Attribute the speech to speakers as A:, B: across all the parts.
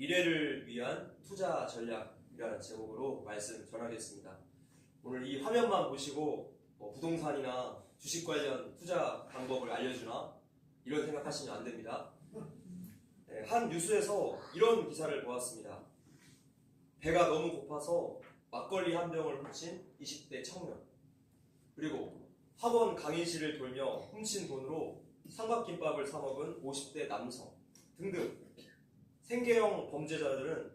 A: 미래를 위한 투자 전략이라는 제목으로 말씀 전하겠습니다. 오늘 이 화면만 보시고 뭐 부동산이나 주식 관련 투자 방법을 알려주나 이런 생각하시면 안 됩니다. 네, 한 뉴스에서 이런 기사를 보았습니다. 배가 너무 고파서 막걸리 한 병을 훔친 20대 청년 그리고 학원 강의실을 돌며 훔친 돈으로 삼각김밥을 사 먹은 50대 남성 등등 생계형 범죄자들은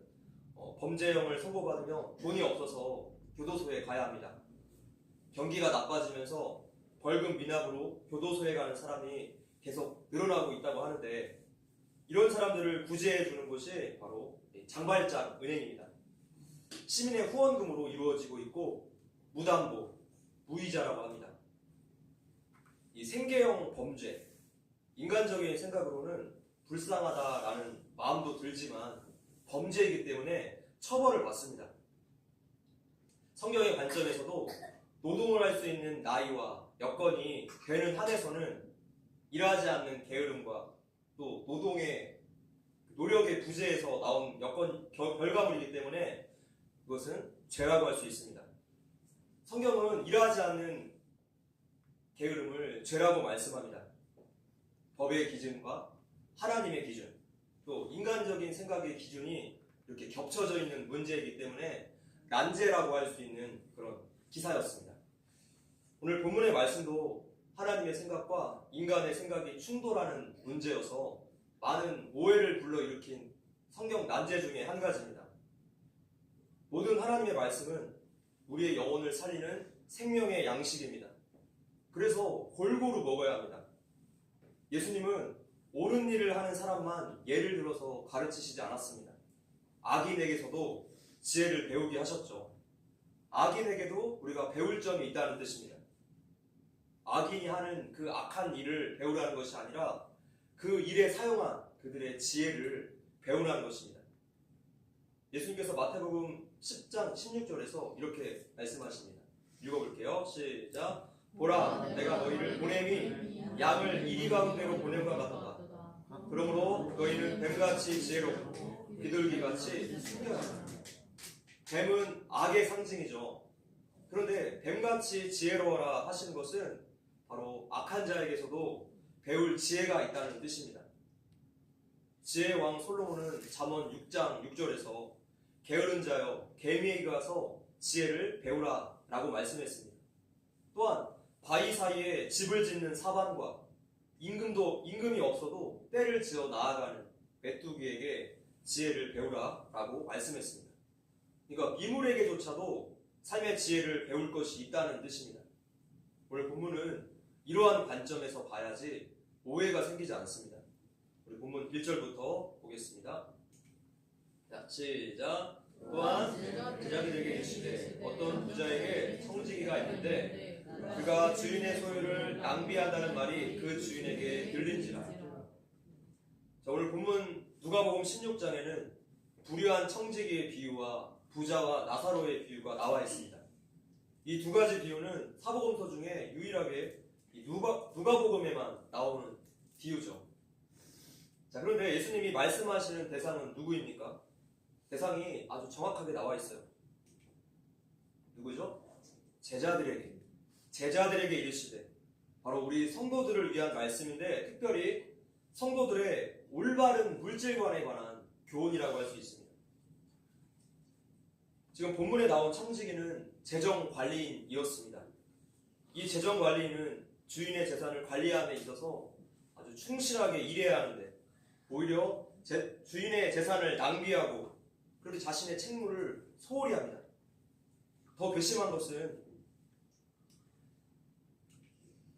A: 어, 범죄형을 선고받으며 돈이 없어서 교도소에 가야 합니다. 경기가 나빠지면서 벌금 미납으로 교도소에 가는 사람이 계속 늘어나고 있다고 하는데 이런 사람들을 구제해 주는 곳이 바로 장발장 은행입니다. 시민의 후원금으로 이루어지고 있고 무담보, 무이자라고 합니다. 이 생계형 범죄, 인간적인 생각으로는 불쌍하다라는 마음도 들지만 범죄이기 때문에 처벌을 받습니다. 성경의 관점에서도 노동을 할 수 있는 나이와 여건이 되는 한에서는 일하지 않는 게으름과 또 노동의 노력의 부재에서 나온 여건 결- 결과물이기 때문에 그것은 죄라고 할 수 있습니다. 성경은 일하지 않는 게으름을 죄라고 말씀합니다. 법의 기준과 하나님의 기준, 또 인간적인 생각의 기준이 이렇게 겹쳐져 있는 문제이기 때문에 난제라고 할 수 있는 그런 기사였습니다. 오늘 본문의 말씀도 하나님의 생각과 인간의 생각이 충돌하는 문제여서 많은 오해를 불러일으킨 성경 난제 중에 한 가지입니다. 모든 하나님의 말씀은 우리의 영혼을 살리는 생명의 양식입니다. 그래서 골고루 먹어야 합니다. 예수님은 옳은 일을 하는 사람만 예를 들어서 가르치시지 않았습니다. 악인에게서도 지혜를 배우게 하셨죠. 악인에게도 우리가 배울 점이 있다는 뜻입니다. 악인이 하는 그 악한 일을 배우라는 것이 아니라 그 일에 사용한 그들의 지혜를 배우라는 것입니다. 예수님께서 마태복음 10장 16절에서 이렇게 말씀하십니다. 읽어볼게요. 시작. 보라, 내가 너희를 보냄이 양을 이리 가운데로 보냄과 같도다. 그러므로 너희는 뱀같이 지혜롭고 비둘기같이 한다. 뱀은 악의 상징이죠. 그런데 뱀같이 지혜로워라 하시는 것은 바로 악한 자에게서도 배울 지혜가 있다는 뜻입니다. 지혜의 왕 솔로몬은 잠언 6장 6절에서 게으른 자여 개미에게 가서 지혜를 배우라 라고 말씀했습니다. 또한 바위 사이에 집을 짓는 사반과 임금도 임금이 없어도 때를 지어 나아가는 메뚜기에게 지혜를 배우라 라고 말씀했습니다. 그러니까 미물에게조차도 삶의 지혜를 배울 것이 있다는 뜻입니다. 오늘 본문은 이러한 관점에서 봐야지 오해가 생기지 않습니다. 우리 본문 1절부터 보겠습니다. 자, 시작. 또한 부자들에게 이르시되 어떤 부자에게 청지기가 있는데 그가 주인의 소유를 낭비한다는 말이 그 주인에게 들린지라. 자, 오늘 본문 누가복음 16장에는 불의한 청지기의 비유와 부자와 나사로의 비유가 나와 있습니다. 이 두 가지 비유는 사복음서 중에 유일하게 이 누가, 누가복음에만 나오는 비유죠. 자, 그런데 예수님이 말씀하시는 대상은 누구입니까? 대상이 아주 정확하게 나와 있어요. 누구죠? 제자들에게. 제자들에게 이르시되 바로 우리 성도들을 위한 말씀인데 특별히 성도들의 올바른 물질관에 관한 교훈이라고 할 수 있습니다. 지금 본문에 나온 청지기는 재정 관리인이었습니다. 이 재정 관리인은 주인의 재산을 관리함에 있어서 아주 충실하게 일해야 하는데 오히려 제- 주인의 재산을 낭비하고 그렇게 자신의 책무를 소홀히 합니다. 더 괘씸한 것은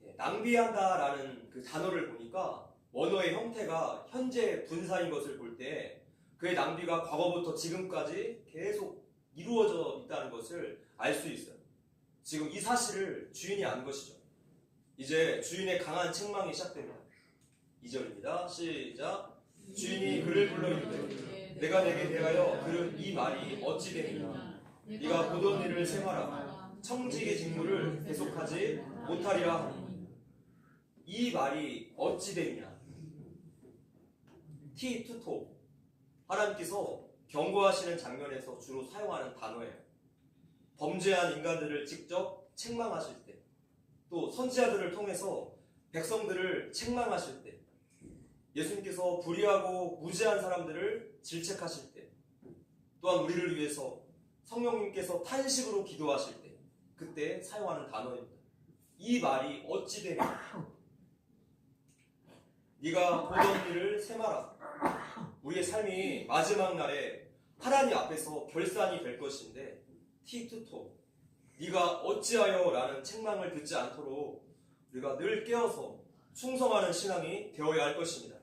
A: 예, 낭비한다라는 그 단어를 보니까 원어의 형태가 현재 분사인 것을 볼 때 그의 낭비가 과거부터 지금까지 계속 이루어져 있다는 것을 알 수 있어요. 지금 이 사실을 주인이 안 것이죠. 이제 주인의 강한 책망이 시작됩니다. 2절입니다. 시작. 주인이 그를 불러 이르되 내가 내게 대하여 들은 이 말이 어찌 되느냐 네가 보던 일을 생활하라 청지기 직무를 계속하지 못하리라 이 말이 어찌 되느냐 티 투토 하나님께 하나님께서 경고하시는 장면에서 주로 사용하는 단어예요. 범죄한 인간들을 직접 책망하실 때, 또 선지자들을 통해서 백성들을 책망하실 때, 예수님께서 불의하고 무지한 사람들을 질책하실 때, 또한 우리를 위해서 성령님께서 탄식으로 기도하실 때, 그때 사용하는 단어입니다. 이 말이 어찌 되냐? 네가 보던 일을 세마라. 우리의 삶이 마지막 날에 하나님 앞에서 결산이 될 것인데 티투토 네가 어찌하여 라는 책망을 듣지 않도록 우리가 늘 깨어서 충성하는 신앙이 되어야 할 것입니다.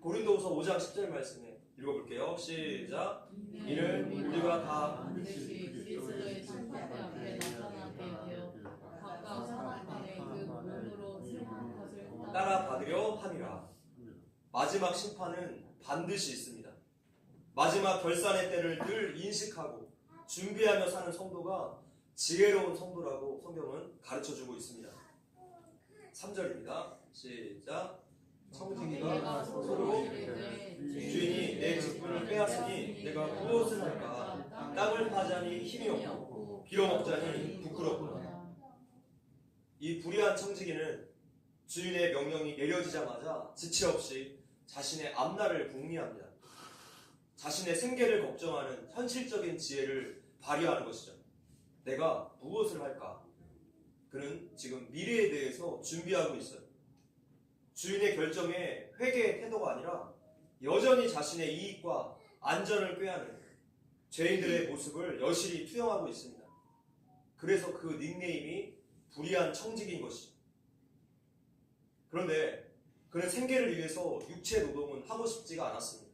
A: 고린도후서 5장 10절 말씀에 읽어볼게요. 시작. 이는 우리가 다
B: 반드시 그리스도의 심판대 앞에 나타나게 되어 각각 사람들의 그 몸으로 승한 것을
A: 따라 받으려 함이라. 마지막 심판은 반드시 있습니다. 마지막 결산의 때를 늘 인식하고 준비하며 사는 성도가 지혜로운 성도라고 성경은 가르쳐 주고 있습니다. 3절입니다. 시작. 청지기가 서로 주인이 내 직분을 빼앗으니 내가 무엇을 할까? 땅을 파자니 힘이 없고 빌어먹자니 부끄럽구나. 이 불의한 청지기는 주인의 명령이 내려지자마자 지체 없이 자신의 앞날을 궁리합니다. 자신의 생계를 걱정하는 현실적인 지혜를 발휘하는 것이죠. 내가 무엇을 할까? 그는 지금 미래에 대해서 준비하고 있어요. 주인의 결정에 회개의 태도가 아니라 여전히 자신의 이익과 안전을 꾀하는 죄인들의 모습을 여실히 투영하고 있습니다. 그래서 그 닉네임이 불의한 청직인 것이죠. 그런데 그는 생계를 위해서 육체 노동은 하고 싶지가 않았습니다.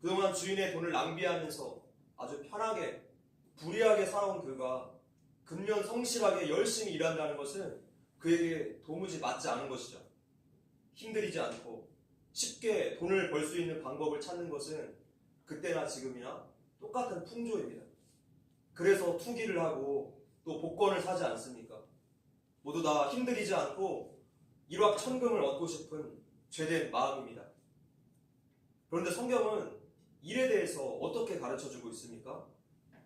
A: 그동안 주인의 돈을 낭비하면서 아주 편하게 불의하게 살아온 그가 근면 성실하게 열심히 일한다는 것은 그에게 도무지 맞지 않은 것이죠. 힘들이지 않고 쉽게 돈을 벌 수 있는 방법을 찾는 것은 그때나 지금이나 똑같은 풍조입니다. 그래서 투기를 하고 또 복권을 사지 않습니까? 모두 다 힘들이지 않고 일확천금을 얻고 싶은 죄된 마음입니다. 그런데 성경은 일에 대해서 어떻게 가르쳐 주고 있습니까?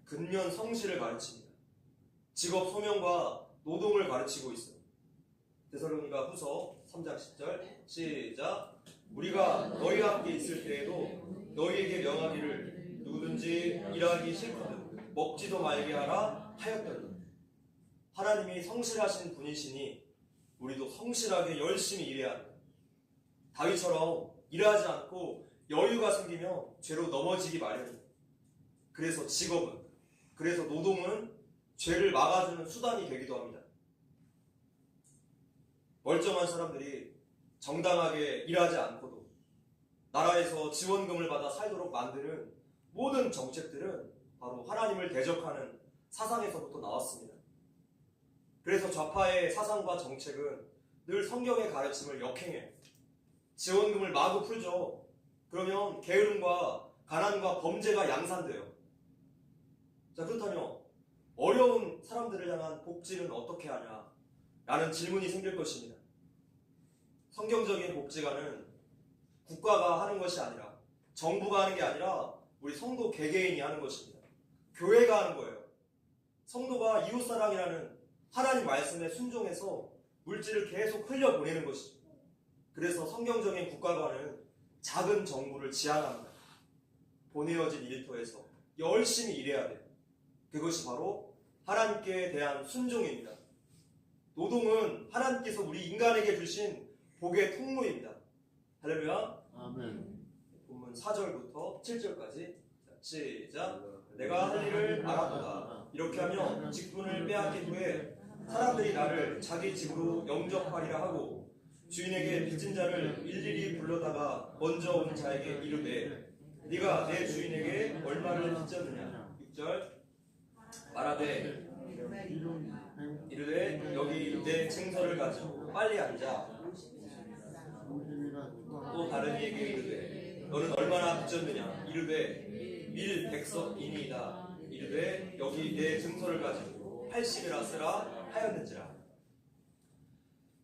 A: 근면 성실을 가르칩니다. 직업 소명과 노동을 가르치고 있어요. 데살로니가 후서 3장 10절 시작 우리가 너희와 함께 있을 때에도 너희에게 명하기를 누구든지 일하기 싫거든 먹지도 말게 하라 하였더니 하나님이 성실하신 분이시니 우리도 성실하게 열심히 일해야 합니다. 다윗처럼 일하지 않고 여유가 생기며 죄로 넘어지기 마련입니다. 그래서 직업은 그래서 노동은 죄를 막아주는 수단이 되기도 합니다. 멀쩡한 사람들이 정당하게 일하지 않고도 나라에서 지원금을 받아 살도록 만드는 모든 정책들은 바로 하나님을 대적하는 사상에서부터 나왔습니다. 그래서 좌파의 사상과 정책은 늘 성경의 가르침을 역행해요. 지원금을 마구 풀죠. 그러면 게으름과 가난과 범죄가 양산돼요. 자, 그렇다면 어려운 사람들을 향한 복지는 어떻게 하냐? 라는 질문이 생길 것입니다. 성경적인 복지가는 국가가 하는 것이 아니라 정부가 하는 게 아니라 우리 성도 개개인이 하는 것입니다. 교회가 하는 거예요. 성도가 이웃사랑이라는 하나님 말씀에 순종해서 물질을 계속 흘려보내는 것이죠. 그래서 성경적인 국가관은 작은 정부를 지향합니다. 보내어진 일터에서 열심히 일해야 돼요. 그것이 바로 하나님께 대한 순종입니다. 노동은 하나님께서 우리 인간에게 주신 복의 통로입니다. 할렐루야.
C: 아멘.
A: 본문 4절부터 7절까지 시작. 내가 할 일을 알아보다. 이렇게 하면 직분을 빼앗긴 후에 사람들이 나를 자기 집으로 영접하리라 하고 주인에게 빚진 자를 일일이 불러다가 먼저 온 자에게 이르되 네가 내 주인에게 얼마를 빚졌느냐? 6절. 말하되 이르되 여기 내 증서를 가지고 빨리 앉아. 또 다른 이에게 이르되 너는 얼마나 빚졌느냐? 이르되 밀 백석이니이다. 이르되 여기 내 증서를 가지고 80이라 쓰라 하였는지라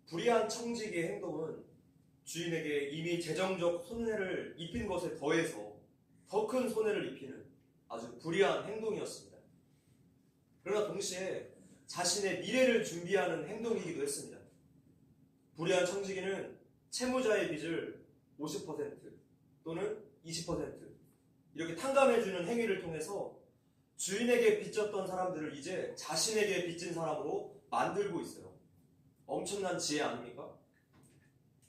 A: 불의한 청지기의 행동은 주인에게 이미 재정적 손해를 입힌 것에 더해서 더 큰 손해를 입히는 아주 불의한 행동이었습니다. 그러나 동시에 자신의 미래를 준비하는 행동이기도 했습니다. 불의한 청지기는 채무자의 빚을 50% 또는 20% 이렇게 탕감해주는 행위를 통해서 주인에게 빚졌던 사람들을 이제 자신에게 빚진 사람으로 만들고 있어요. 엄청난 지혜 아닙니까?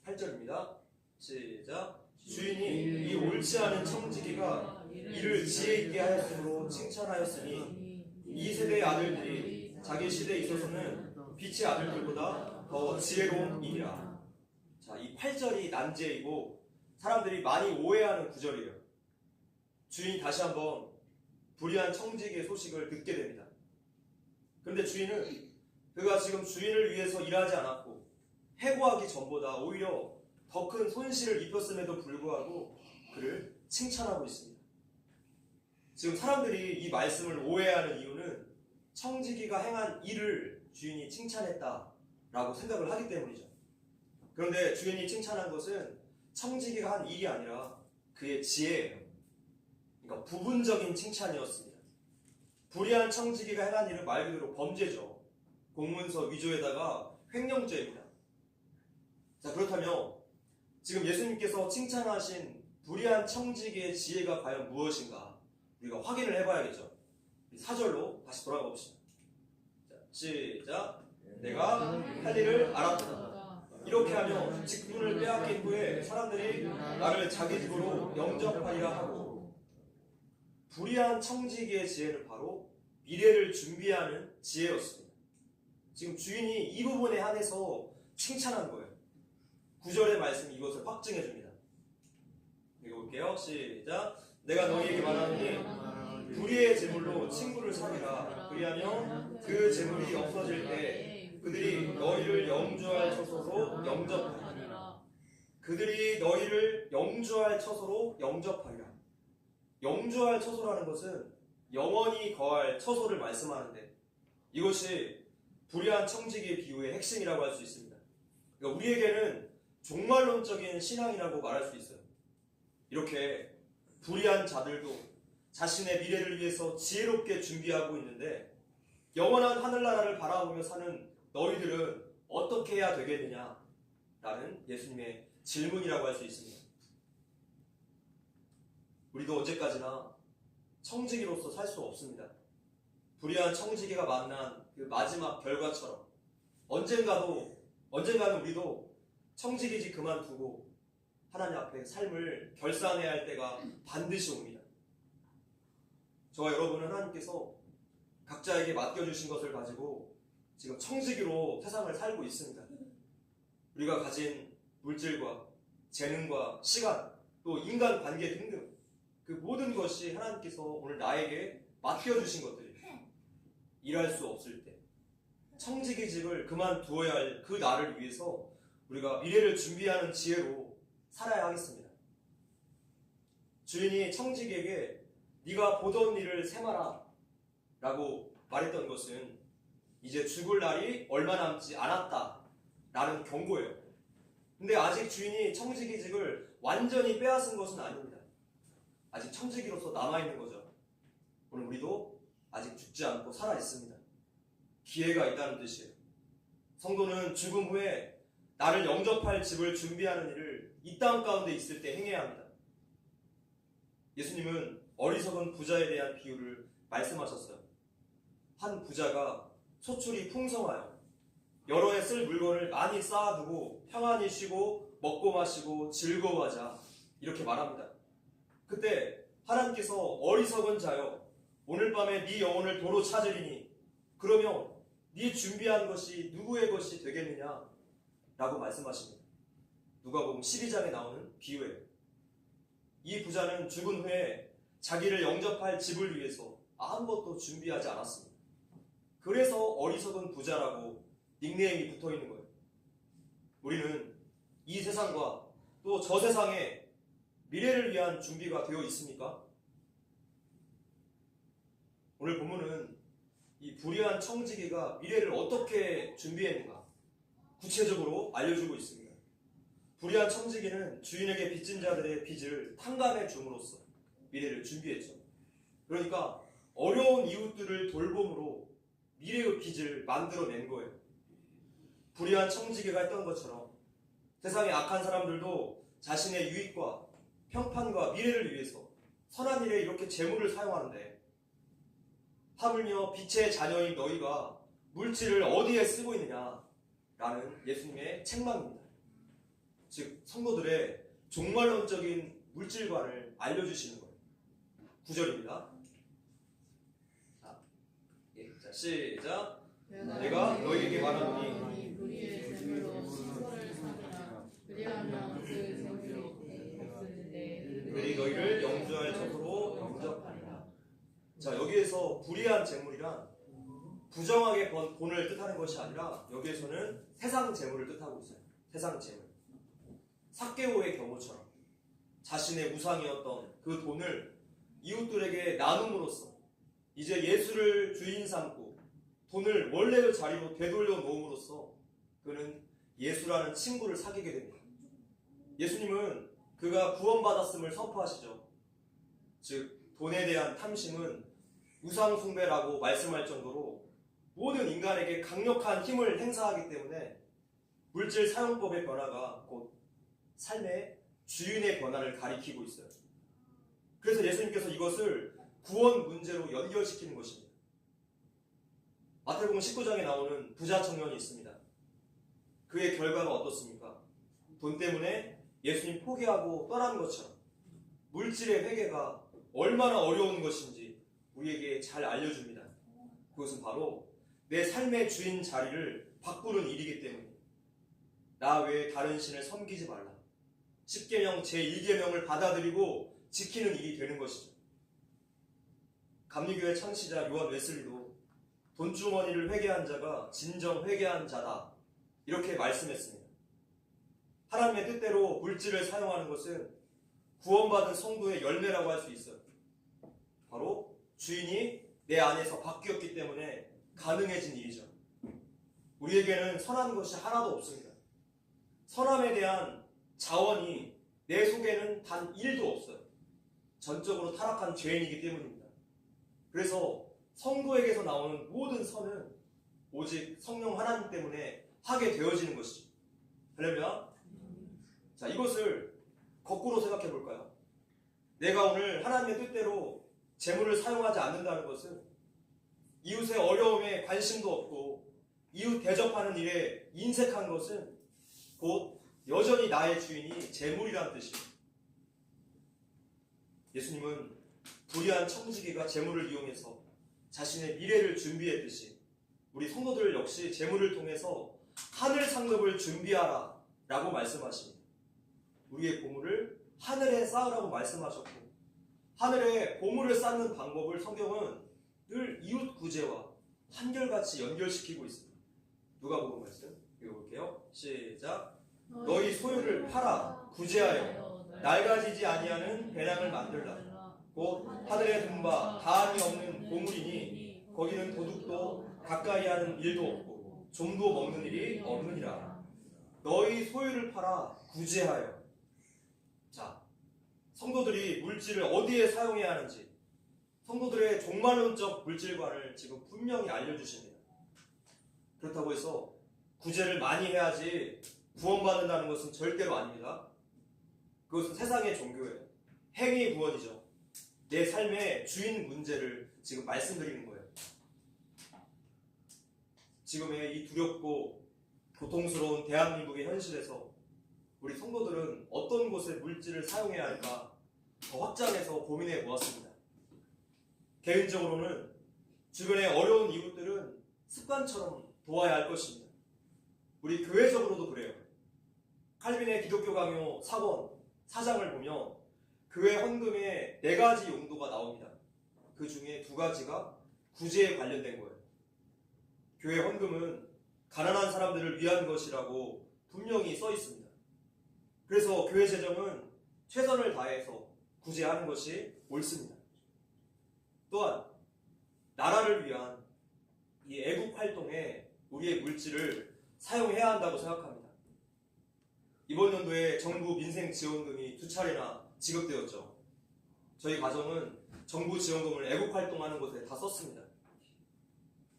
A: 8절입니다. 시작. 주인이 이 옳지 않은 청지기가 이를 지혜 있게 하였으므로 칭찬하였으니 이 세대의 아들들이 자기 시대에 있어서는 빛의 아들들보다 더 지혜로운 이라. 자, 이 8절이 난제이고 사람들이 많이 오해하는 구절이에요. 주인이 다시 한번 불의한 청지기의 소식을 듣게 됩니다. 그런데 주인은 그가 지금 주인을 위해서 일하지 않았고 해고하기 전보다 오히려 더 큰 손실을 입혔음에도 불구하고 그를 칭찬하고 있습니다. 지금 사람들이 이 말씀을 오해하는 이유는 청지기가 행한 일을 주인이 칭찬했다라고 생각을 하기 때문이죠. 그런데 주인이 칭찬한 것은 청지기가 한 일이 아니라 그의 지혜예요. 그러니까 부분적인 칭찬이었습니다. 불의한 청지기가 행한 일은 말 그대로 범죄죠. 공문서 위조에다가 횡령죄입니다. 자, 그렇다면 지금 예수님께서 칭찬하신 불의한 청지기의 지혜가 과연 무엇인가 우리가 확인을 해봐야겠죠. 사절로 다시 돌아가 봅시다. 자, 시작. 내가 할 일을 알았다. 이렇게 하며 직분을 빼앗긴 후에 사람들이 나를 자기 집으로 영접하리라 하고 불의한 청지기의 지혜는 바로 미래를 준비하는 지혜였습니다. 지금 주인이 이 부분에 한해서 칭찬한 거예요. 구절의 말씀이 이것을 확증해 줍니다. 읽어볼게요. 시작. 내가 너희에게 말하노니 불의의 재물로 친구를 사귀라. 그리하면 그 재물이 없어질 때 그들이 너희를 영주할 처소로 영접하리라. 그들이 너희를 영주할 처소로 영접하리라. 영주할 처소라는 것은 영원히 거할 처소를 말씀하는데 이것이 불의한 청지기의 비유의 핵심이라고 할 수 있습니다. 그러니까 우리에게는 종말론적인 신앙이라고 말할 수 있어요. 이렇게 불의한 자들도 자신의 미래를 위해서 지혜롭게 준비하고 있는데 영원한 하늘나라를 바라보며 사는 너희들은 어떻게 해야 되겠느냐? 라는 예수님의 질문이라고 할 수 있습니다. 우리도 언제까지나 청지기로서 살 수 없습니다. 불의한 청지기가 만난 그 마지막 결과처럼 언젠가도 언젠가는 우리도 청지기지 그만두고 하나님 앞에 삶을 결산해야 할 때가 반드시 옵니다. 저와 여러분은 하나님께서 각자에게 맡겨주신 것을 가지고 지금 청지기로 세상을 살고 있습니다. 우리가 가진 물질과 재능과 시간 또 인간 관계 등등 그 모든 것이 하나님께서 오늘 나에게 맡겨주신 것들이에요. 일할 수 없을 때 청지기직을 그만두어야 할그 나를 위해서 우리가 미래를 준비하는 지혜로 살아야 하겠습니다. 주인이 청지기에게 네가 보던 일을 세마라 라고 말했던 것은 이제 죽을 날이 얼마 남지 않았다 라는 경고예요. 근데 아직 주인이 청지기직을 완전히 빼앗은 것은 아닙니다. 아직 청지기로서 남아있는 거죠. 오늘 우리도 아직 죽지 않고 살아 있습니다. 기회가 있다는 뜻이에요. 성도는 죽음 후에 나를 영접할 집을 준비하는 일을 이 땅 가운데 있을 때 행해야 합니다. 예수님은 어리석은 부자에 대한 비유를 말씀하셨어요. 한 부자가 소출이 풍성하여 여러 해 쓸 물건을 많이 쌓아두고 평안히 쉬고 먹고 마시고 즐거워하자 이렇게 말합니다. 그때 하나님께서 어리석은 자여 오늘 밤에 네 영혼을 도로 찾으리니 그러면 네 준비한 것이 누구의 것이 되겠느냐 라고 말씀하십니다. 누가복음 12장에 나오는 비유예요. 이 부자는 죽은 후에 자기를 영접할 집을 위해서 아무것도 준비하지 않았습니다. 그래서 어리석은 부자라고 닉네임이 붙어 있는 거예요. 우리는 이 세상과 또 저 세상에 미래를 위한 준비가 되어 있습니까? 오늘 본문은 이 불의한 청지기가 미래를 어떻게 준비했는가 구체적으로 알려주고 있습니다. 불의한 청지기는 주인에게 빚진 자들의 빚을 탕감해 줌으로써 미래를 준비했죠. 그러니까 어려운 이웃들을 돌봄으로 미래의 빚을 만들어낸 거예요. 불의한 청지기가 했던 것처럼 세상의 악한 사람들도 자신의 유익과 평판과 미래를 위해서 선한 일에 이렇게 재물을 사용하는데 하물며 빛의 자녀인 너희가 물질을 어디에 쓰고 있느냐 라는 예수님의 책망입니다. 즉 성도들의 종말론적인 물질관을 알려주시는 거예요. 9절입니다. 자, 예, 자 시작. 내가 너희에게 말하노니
B: 그리하면 그
A: 너희를 영주할 처소로 영접하리라. 자 여기에서 불의한 재물이란 부정하게 번 돈을 뜻하는 것이 아니라 여기에서는 세상 재물을 뜻하고 있어요. 세상 재물. 사케오의 경우처럼 자신의 우상이었던 그 돈을 이웃들에게 나눔으로써 이제 예수를 주인 삼고 돈을 원래의 자리로 되돌려 놓음으로써 그는 예수라는 친구를 사귀게 됩니다. 예수님은 그가 구원받았음을 선포하시죠. 즉 돈에 대한 탐심은 우상숭배라고 말씀할 정도로 모든 인간에게 강력한 힘을 행사하기 때문에 물질 사용법의 변화가 곧 삶의 주인의 변화를 가리키고 있어요. 그래서 예수님께서 이것을 구원 문제로 연결시키는 것입니다. 마태복음 19장에 나오는 부자 청년이 있습니다. 그의 결과가 어떻습니까? 돈 때문에 예수님 포기하고 떠난 것처럼 물질의 회개가 얼마나 어려운 것인지 우리에게 잘 알려줍니다. 그것은 바로 내 삶의 주인 자리를 바꾸는 일이기 때문에 나 외에 다른 신을 섬기지 말라. 10계명 제1계명을 받아들이고 지키는 일이 되는 것이죠. 감리교회 창시자 요한 웨슬리도 돈주머니를 회개한 자가 진정 회개한 자다. 이렇게 말씀했습니다. 하나님의 뜻대로 물질을 사용하는 것은 구원받은 성도의 열매라고 할 수 있어요. 바로 주인이 내 안에서 바뀌었기 때문에 가능해진 일이죠. 우리에게는 선한 것이 하나도 없습니다. 선함에 대한 자원이 내 속에는 단 1도 없어요. 전적으로 타락한 죄인이기 때문입니다. 그래서 성도에게서 나오는 모든 선은 오직 성령 하나님 때문에 하게 되어지는 것이죠. 할렐루야. 자, 이것을 거꾸로 생각해 볼까요? 내가 오늘 하나님의 뜻대로 재물을 사용하지 않는다는 것은 이웃의 어려움에 관심도 없고 이웃 대접하는 일에 인색한 것은 곧 여전히 나의 주인이 재물이란 뜻이에요. 예수님은 불의한 청지기가 재물을 이용해서 자신의 미래를 준비했듯이 우리 성도들 역시 재물을 통해서 하늘 상급을 준비하라 라고 말씀하십니다. 우리의 보물을 하늘에 쌓으라고 말씀하셨고 하늘에 보물을 쌓는 방법을 성경은 늘 이웃 구제와 한결같이 연결시키고 있습니다. 누가 보고 말씀 읽어볼게요. 시작. 너희 소유를 팔아 구제하여 낡아지지 아니하는 배낭을 만들라. 곧 하늘에 든바 다함이 없는 보물이니 거기는 도둑도 가까이 하는 일도 없고 좀도 먹는 일이 없느니라. 너희 소유를 팔아 구제하여. 자, 성도들이 물질을 어디에 사용해야 하는지 성도들의 종말론적 물질관을 지금 분명히 알려주십니다. 그렇다고 해서 구제를 많이 해야지 구원받는다는 것은 절대로 아닙니다. 그것은 세상의 종교예요. 행위 구원이죠. 내 삶의 주인 문제를 지금 말씀드리는 거예요. 지금의 이 두렵고 고통스러운 대한민국의 현실에서 우리 성도들은 어떤 곳에 물질을 사용해야 할까 더 확장해서 고민해 보았습니다. 개인적으로는 주변의 어려운 이웃들은 습관처럼 도와야 할 것입니다. 우리 교회적으로도 그래요. 칼빈의 기독교 강요 4권 4장을 보면 교회 헌금에 네 가지 용도가 나옵니다. 그 중에 두 가지가 구제에 관련된 거예요. 교회 헌금은 가난한 사람들을 위한 것이라고 분명히 써 있습니다. 그래서 교회 재정은 최선을 다해서 구제하는 것이 옳습니다. 또한 나라를 위한 이 애국 활동에 우리의 물질을 사용해야 한다고 생각합니다. 이번 연도에 정부 민생 지원금이 두 차례나 지급되었죠. 저희 가정은 정부 지원금을 애국 활동하는 곳에 다 썼습니다.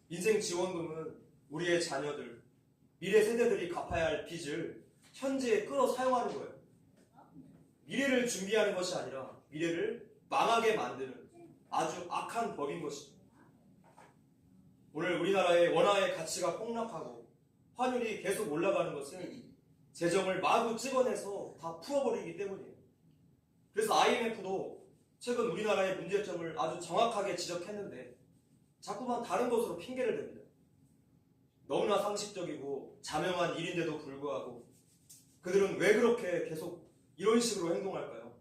A: 인생 지원금은 우리의 자녀들, 미래 세대들이 갚아야 할 빚을 현재에 끌어 사용하는 거예요. 미래를 준비하는 것이 아니라 미래를 망하게 만드는 아주 악한 법인 것이죠. 오늘 우리나라의 원화의 가치가 폭락하고 환율이 계속 올라가는 것은 재정을 마구 찍어내서 다 풀어버리기 때문이에요. 그래서 IMF도 최근 우리나라의 문제점을 아주 정확하게 지적했는데 자꾸만 다른 것으로 핑계를 댑니다. 너무나 상식적이고 자명한 일인데도 불구하고 그들은 왜 그렇게 계속 이런 식으로 행동할까요?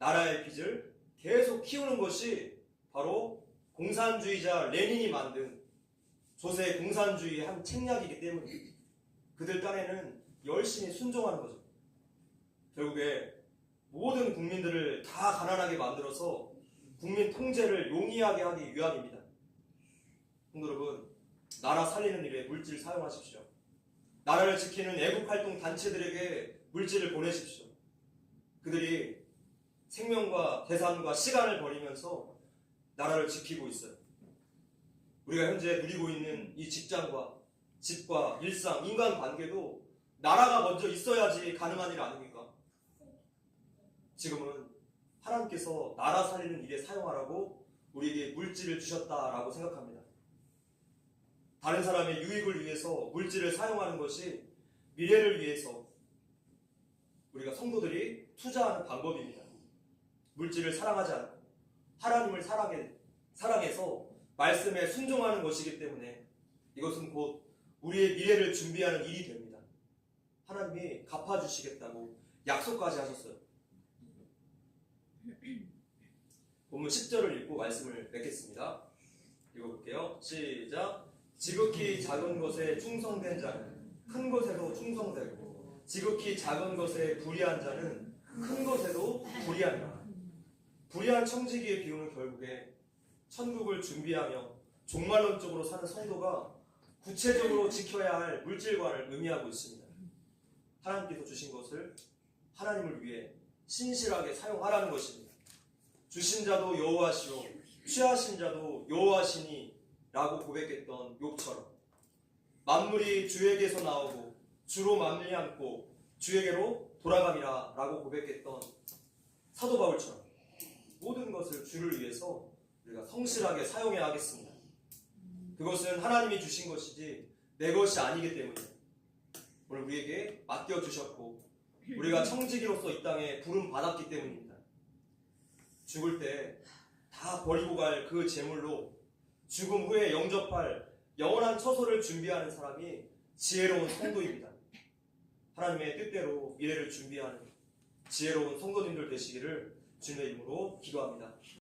A: 나라의 빚을 계속 키우는 것이 바로 공산주의자 레닌이 만든 조세 공산주의의 한 책략이기 때문에 그들 딴에는 열심히 순종하는 거죠. 결국에 모든 국민들을 다 가난하게 만들어서 국민 통제를 용이하게 하기 위함입니다. 여러분, 나라 살리는 일에 물질 사용하십시오. 나라를 지키는 애국 활동 단체들에게 물질을 보내십시오. 그들이 생명과 대산과 시간을 버리면서 나라를 지키고 있어요. 우리가 현재 누리고 있는 이 직장과 집과 일상, 인간 관계도 나라가 먼저 있어야지 가능한 일 아닙니까? 지금은 하나님께서 나라 살리는 일에 사용하라고 우리에게 물질을 주셨다라고 생각합니다. 다른 사람의 유익을 위해서 물질을 사용하는 것이 미래를 위해서 우리가 성도들이 투자하는 방법입니다. 물질을 사랑하지 않고 하나님을 사랑해, 사랑해서 말씀에 순종하는 것이기 때문에 이것은 곧 우리의 미래를 준비하는 일이 됩니다. 하나님이 갚아주시겠다고 약속까지 하셨어요. 본문 10절을 읽고 말씀을 맺겠습니다. 읽어볼게요. 시작. 지극히 작은 것에 충성된 자는 큰 것에도 충성되고 지극히 작은 것에 불의한 자는 큰 것에도 불의하니라. 불의한 청지기의 비유는 결국에 천국을 준비하며 종말론적으로 사는 성도가 구체적으로 지켜야 할 물질관을 의미하고 있습니다. 하나님께서 주신 것을 하나님을 위해 신실하게 사용하라는 것입니다. 주신 자도 여호와시오 취하신 자도 여호와시니 라고 고백했던 욥처럼 만물이 주에게서 나오고 주로 만리않고 주에게로 돌아감이라 라고 고백했던 사도 바울처럼 모든 것을 주를 위해서 우리가 성실하게 사용해야 하겠습니다. 그것은 하나님이 주신 것이지 내 것이 아니기 때문에 오늘 우리에게 맡겨 주셨고 우리가 청지기로서 이 땅에 부름 받았기 때문입니다. 죽을 때 다 버리고 갈 그 재물로 죽음 후에 영접할 영원한 처소를 준비하는 사람이 지혜로운 성도입니다. 하나님의 뜻대로 미래를 준비하는 지혜로운 성도님들 되시기를 주님의 이름으로 기도합니다.